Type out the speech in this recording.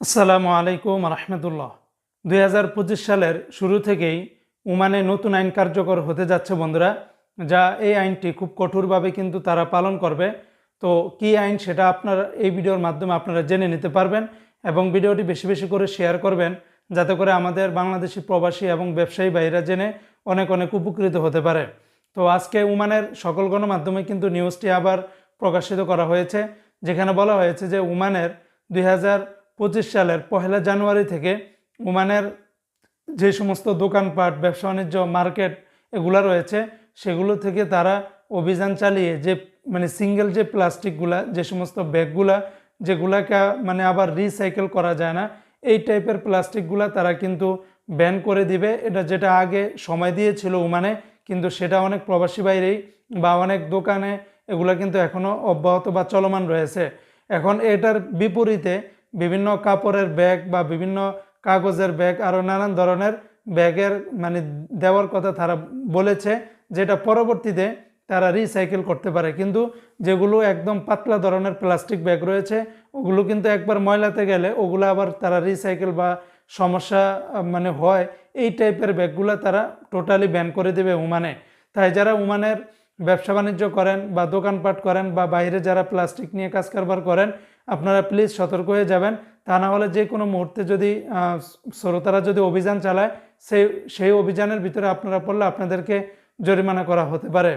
আসসালামু আলাইকুম রহমতুল্লাহ। দুই হাজার পঁচিশ সালের শুরু থেকেই উমানে নতুন আইন কার্যকর হতে যাচ্ছে বন্ধুরা, যা এই আইনটি খুব কঠোরভাবে কিন্তু তারা পালন করবে। তো কি আইন সেটা আপনারা এই ভিডিওর মাধ্যমে আপনারা জেনে নিতে পারবেন এবং ভিডিওটি বেশি বেশি করে শেয়ার করবেন, যাতে করে আমাদের বাংলাদেশি প্রবাসী এবং ব্যবসায়ী ভাইরা জেনে অনেক অনেক উপকৃত হতে পারে। তো আজকে উমানের সকল গণমাধ্যমে কিন্তু নিউজটি আবার প্রকাশিত করা হয়েছে, যেখানে বলা হয়েছে যে উমানের দুই হাজার পঁচিশ সালের পহেলা জানুয়ারি থেকে ওমানের যে সমস্ত দোকানপাট, ব্যবসা বাণিজ্য, মার্কেট এগুলা রয়েছে, সেগুলো থেকে তারা অভিযান চালিয়ে যে মানে সিঙ্গেল যে প্লাস্টিকগুলা, যে সমস্ত ব্যাগগুলা, যেগুলাকে মানে আবার রিসাইকেল করা যায় না, এই টাইপের প্লাস্টিকগুলা তারা কিন্তু ব্যান করে দিবে। এটা যেটা আগে সময় দিয়েছিল ওমানে, কিন্তু সেটা অনেক প্রবাসী বাইরেই বা অনেক দোকানে এগুলা কিন্তু এখনও অব্যাহত বা চলমান রয়েছে। এখন এটার বিপরীতে বিভিন্ন কাপড়ের ব্যাগ বা বিভিন্ন কাগজের ব্যাগ আরও নানান ধরনের ব্যাগের মানে দেওয়ার কথা তারা বলেছে, যেটা পরবর্তীতে তারা রিসাইকেল করতে পারে। কিন্তু যেগুলো একদম পাতলা ধরনের প্লাস্টিক ব্যাগ রয়েছে, ওগুলো কিন্তু একবার ময়লাতে গেলে ওগুলো আবার তারা রিসাইকেল বা সমস্যা মানে হয়, এই টাইপের ব্যাগগুলো তারা টোটালি ব্যান করে দেবে উমানে। তাই যারা উমানের ব্যবসা বাণিজ্য করেন বা দোকানপাট করেন বা বাইরে যারা প্লাস্টিক নিয়ে কাজ কারবার করেন আপনারা প্লিজ সতর্ক হয়ে যাবেন। তা না হলে যে কোনো মুহূর্তে যদি শ্রোতারা যদি অভিযান চালায়, সেই সেই অভিযানের ভিতরে আপনারা পড়লে আপনাদেরকে জরিমানা করা হতে পারে।